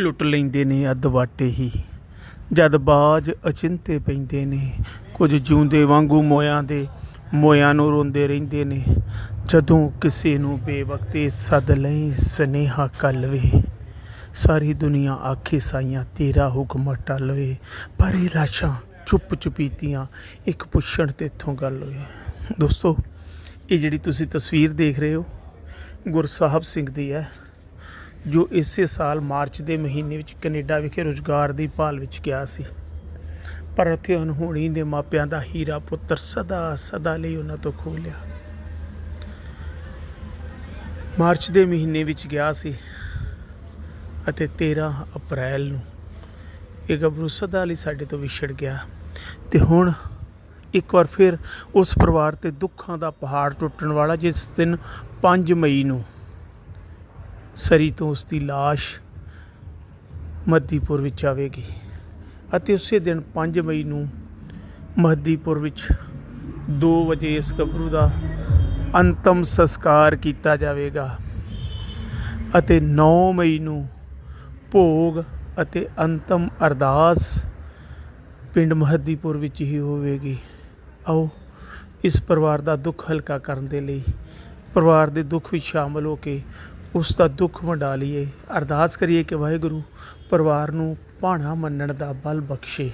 ਲੁੱਟ ਲੈਂਦੇ ਨੇ ਅੱਧ ਵਾਟੇ ਹੀ। ਜਦ ਬਾਜ ਅਚਿੰਤੇ ਪੈਂਦੇ ਨੇ, ਕੁਝ ਜਿਉਂਦੇ ਵਾਂਗੂ ਮੋਇਆਂ ਦੇ, ਮੋਇਆਂ ਨੂੰ ਰੋਂਦੇ ਰਹਿੰਦੇ ਨੇ। ਜਦੋਂ ਕਿਸੇ ਨੂੰ ਬੇਵਕਤੇ ਸੱਦ ਲਈ ਸਨੇਹਾ ਕਲਵੇ ਸਾਰੀ ਦੁਨੀਆ ਆਖੇ ਸਾਈਆਂ, ਤੇਰਾ ਹੁਕਮ ਟਲਵੇ ਪਰ ਇਹ ਲਾਸ਼ਾਂ ਚੁੱਪ ਚੁਪੀਤੀਆਂ ਇੱਕ ਪੁੱਛਣ ਤੇ ਇੱਥੋਂ ਗੱਲ ਹੋਈ। ਦੋਸਤੋ, ਇਹ ਜਿਹੜੀ ਤੁਸੀਂ ਤਸਵੀਰ ਦੇਖ ਰਹੇ ਹੋ ਗੁਰਸਾਹਿਬ ਸਿੰਘ ਦੀ ਹੈ। ਜੋ ਇਸੇ ਸਾਲ ਮਾਰਚ ਦੇ ਮਹੀਨੇ ਵਿੱਚ ਕੈਨੇਡਾ ਵਿਖੇ ਰੁਜ਼ਗਾਰ ਦੀ ਭਾਲ ਵਿੱਚ ਗਿਆ ਸੀ। ਪਰ ਉੱਥੇ ਅਨਹੋਣੀ ਦੇ ਮਾਪਿਆਂ ਦਾ ਹੀਰਾ ਪੁੱਤਰ ਸਦਾ ਸਦਾ ਲਈ ਉਹਨਾਂ ਤੋਂ ਖੋਹ ਲਿਆ। ਮਾਰਚ ਦੇ ਮਹੀਨੇ ਵਿੱਚ ਗਿਆ ਸੀ ਅਤੇ 13 ਅਪ੍ਰੈਲ ਨੂੰ ਇਹ ਗੱਭਰੂ ਸਦਾ ਲਈ ਸਾਡੇ ਤੋਂ ਵਿਛੜ ਗਿਆ। ਤੇ ਹੁਣ ਇੱਕ ਵਾਰ ਫਿਰ ਉਸ ਪਰਿਵਾਰ ਤੇ ਦੁੱਖਾਂ ਦਾ ਪਹਾੜ ਟੁੱਟਣ ਵਾਲਾ, ਜਿਸ ਦਿਨ 5 ਮਈ ਨੂੰ ਸਰੀ ਤੋਂ ਉਸ ਦੀ লাশ ਮੱਦੀਪੁਰ ਵਿੱਚ ਆਵੇਗੀ ਅਤੇ ਉਸੇ ਦਿਨ 5 ਮਈ ਨੂੰ ਮਹਦੀਪੁਰ ਵਿੱਚ 2 ਵਜੇ ਇਸ ਗੱਭਰੂ ਦਾ ਅੰਤਮ ਸੰਸਕਾਰ ਕੀਤਾ ਜਾਵੇਗਾ ਅਤੇ 9 ਮਈ ਨੂੰ ਭੋਗ ਅਤੇ ਅੰਤਮ ਅਰਦਾਸ ਪਿੰਡ ਮਹਦੀਪੁਰ ਵਿੱਚ ਹੀ ਹੋਵੇਗੀ। ਆਓ ਇਸ ਪਰਿਵਾਰ ਦਾ ਦੁੱਖ ਹਲਕਾ ਕਰਨ ਦੇ ਲਈ ਪਰਿਵਾਰ ਦੇ ਦੁੱਖ ਵਿੱਚ ਸ਼ਾਮਲ ਹੋ ਕੇ ਉਸ ਦਾ ਦੁੱਖ ਵੰਡਾ ਲਈਏ। ਅਰਦਾਸ ਕਰੀਏ ਕਿ ਵਾਹਿਗੁਰੂ ਪਰਿਵਾਰ ਨੂੰ ਭਾਣਾ ਮੰਨਣ ਦਾ ਬਲ ਬਖਸ਼ੇ।